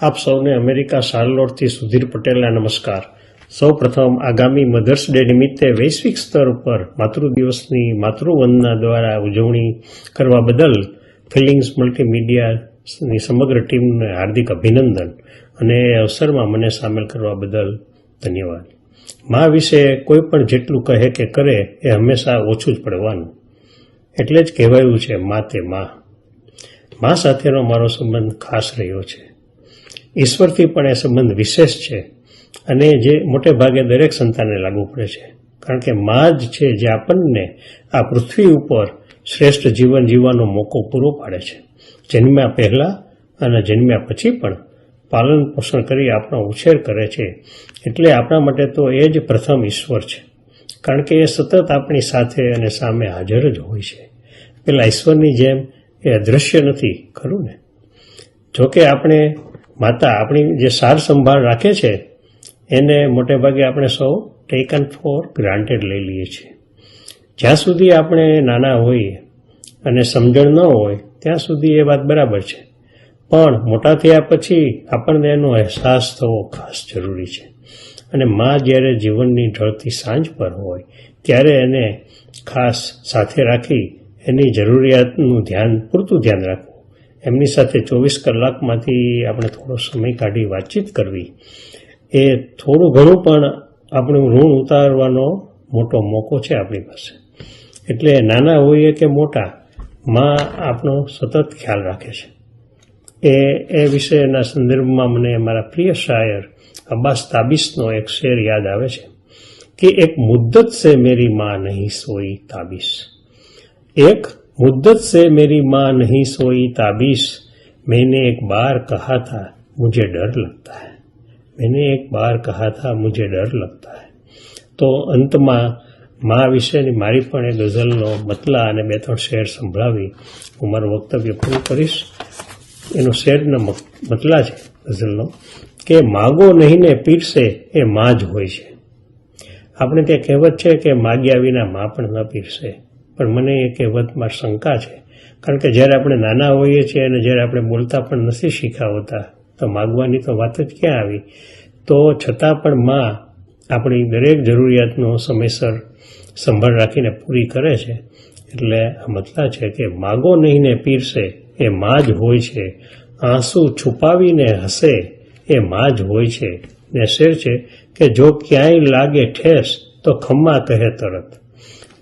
આપ સૌને અમેરિકા શાર્લોટથી સુધીર પટેલના નમસ્કાર. સૌ પ્રથમ આગામી મધર્સ ડે નિમિત્તે વૈશ્વિક સ્તર ઉપર માતૃ દિવસની માતૃવંદના દ્વારા ઉજવણી કરવા બદલ ફિલિંગ્સ મલ્ટીમીડિયાની સમગ્ર ટીમને હાર્દિક અભિનંદન અને એ અવસરમાં મને સામેલ કરવા બદલ ધન્યવાદ. મા વિશે કોઈ પણ જેટલું કહે કે કરે એ હંમેશા ઓછું જ પડવાનું. એટલે જ કહેવાયું છે, મા તે મા. મા સાથેનો મારો સંબંધ ખાસ રહ્યો છે. ઈશ્વરથી પણ એ સંબંધ વિશેષ છે અને જે મોટે ભાગે દરેક સંતાનને લાગુ પડે છે. કારણ કે મા જ છે જે આપણને આ પૃથ્વી ઉપર શ્રેષ્ઠ જીવન જીવવાનો મોકો પૂરો પાડે છે. જન્મ્યા પહેલાં અને જન્મ્યા પછી પણ પાલન પોષણ કરી આપણો ઉછેર કરે છે. એટલે આપણા માટે તો એ જ પ્રથમ ઈશ્વર છે. કારણ કે એ સતત આપણી સાથે અને સામે હાજર જ હોય છે. પેલા ઈશ્વરની જેમ એ અદૃશ્ય નથી, ખરું ને? જોકે આપણે માતા આપણી જે સાર સંભાળ રાખે છે, એને મોટે ભાગે આપણે સૌ ટેકન ફોર ગ્રાન્ટેડ લઈ લઈએ છીએ. જ્યાં સુધી આપણે નાના હોઈએ અને સમજણ ન હોય, ત્યાં સુધી એ વાત બરાબર છે. પણ મોટા થયા પછી આપણને એનો અહેસાસ થવો ખાસ જરૂરી છે. અને મા જ્યારે જીવનની ઢળતી સાંજ પર હોય, ત્યારે એને ખાસ સાથે રાખી એની જરૂરિયાતનું ધ્યાન, પૂરતું ધ્યાન રાખવું એમની સાથે ચોવીસ કલાકમાંથી આપણે થોડો સમય કાઢી વાતચીત કરવી. એ થોડું ઘણું પણ આપણું ઋણ ઉતારવાનો મોટો મોકો છે આપણી પાસે. એટલે નાના હોઈએ કે મોટા, માં આપણો સતત ખ્યાલ રાખે છે. એ એ વિષયના સંદર્ભમાં મને મારા પ્રિય શાયર અબ્બાસ તાબિસનો એક શેર યાદ આવે છે કે એક મુદ્દત સે મેરી માં નહીં સોઈ તાબિસ. एक मुद्दत से मेरी माँ नहीं सोई ताबिश मैंने एक बार कहा था मुझे डर लगता है मैंने एक बार कहा था मुझे डर लगता है તો અંતમાં મા વિશેની મારી પણ એ ગઝલનો મતલા અને બે ત્રણ શેર સંભળાવી હું મારું વક્તવ્ય પૂરું કરીશ એનો શેરનો મતલા છે ગઝલનો કે માગો નહીં ને પીરસે એ મા જ હોય છે આપણે ત્યાં કહેવત છે કે માગ્યા વિના મા પણ ન પીરસે પણ મને એ કહેવતમાં શંકા છે. કારણ કે જ્યારે આપણે નાના હોઈએ છીએ અને જ્યારે આપણે બોલતા પણ નથી શીખ્યા હોતા તો માગવાની તો વાત જ ક્યાં આવી? તો છતાં પણ માં આપણી દરેક જરૂરિયાતનો સમયસર સંભાળ રાખીને પૂરી કરે છે. એટલે આ મતલા છે કે માગો નહીં ને પીરસે એ માં જ હોય છે. આંસુ છુપાવીને હસે એ માં જ હોય છે. ને શેર છે કે જો ક્યાંય લાગે ઠેસ, તો ખમ્મા કહે તરત.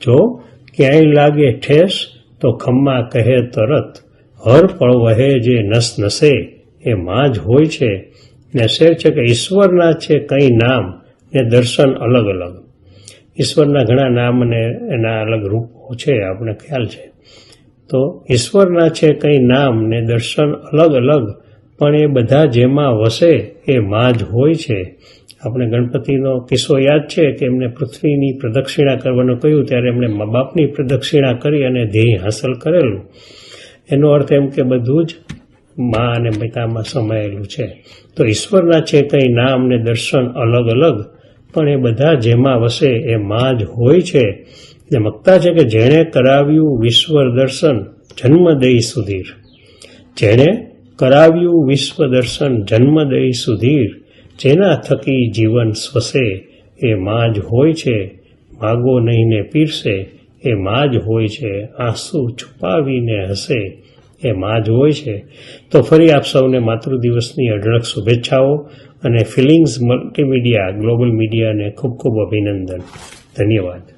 જો ક્યાંય લાગે ઠેસ, તો ખમ્મા કહે તરત, હર પળ વહે જે નસ નસે, એ માં જ હોય છે. ને શેર છે કે ઈશ્વરના છે કંઈ નામ, ને દર્શન અલગ અલગ. ઈશ્વરના ઘણા નામ અને એના અલગ રૂપો છે, આપણે ખ્યાલ છે. તો ઈશ્વરના છે કંઈ નામ ને દર્શન અલગ અલગ, પણ એ બધા જેમાં વસે, એ માં જ હોય છે. આપણે ગણપતિનો કિસ્સો યાદ છે કે એમને પૃથ્વીની પ્રદક્ષિણા કરવાનું કહ્યું, ત્યારે એમણે મા બાપની પ્રદક્ષિણા કરી અને ધ્યેય હાંસલ કરેલું. એનો અર્થ એમ કે બધું જ મા અને પિતામાં સમાયેલું છે. તો ઈશ્વરના છે કંઈ નામ ને દર્શન અલગ અલગ, પણ એ બધા જેમાં વસે એ મા જ હોય છે. ને મકતા છે કે જેણે કરાવ્યું વિશ્વ દર્શન જન્મદય સુધીર. જેણે કરાવ્યું વિશ્વ દર્શન જન્મદય સુધીર જેના થકી જીવન સ્વસે, એ માં જ હોય છે, માગો નહીં ને પીરસે, એ માં જ હોય છે, આંસુ છુપાવીને હસે, એ માં જ હોય છે. તો ફરી આપ સૌને માતૃ દિવસની અઢળક શુભેચ્છાઓ અને ફિલિંગ્સ મલ્ટીમીડિયા, ગ્લોબલ મીડિયાને ખૂબ ખૂબ અભિનંદન. ધન્યવાદ.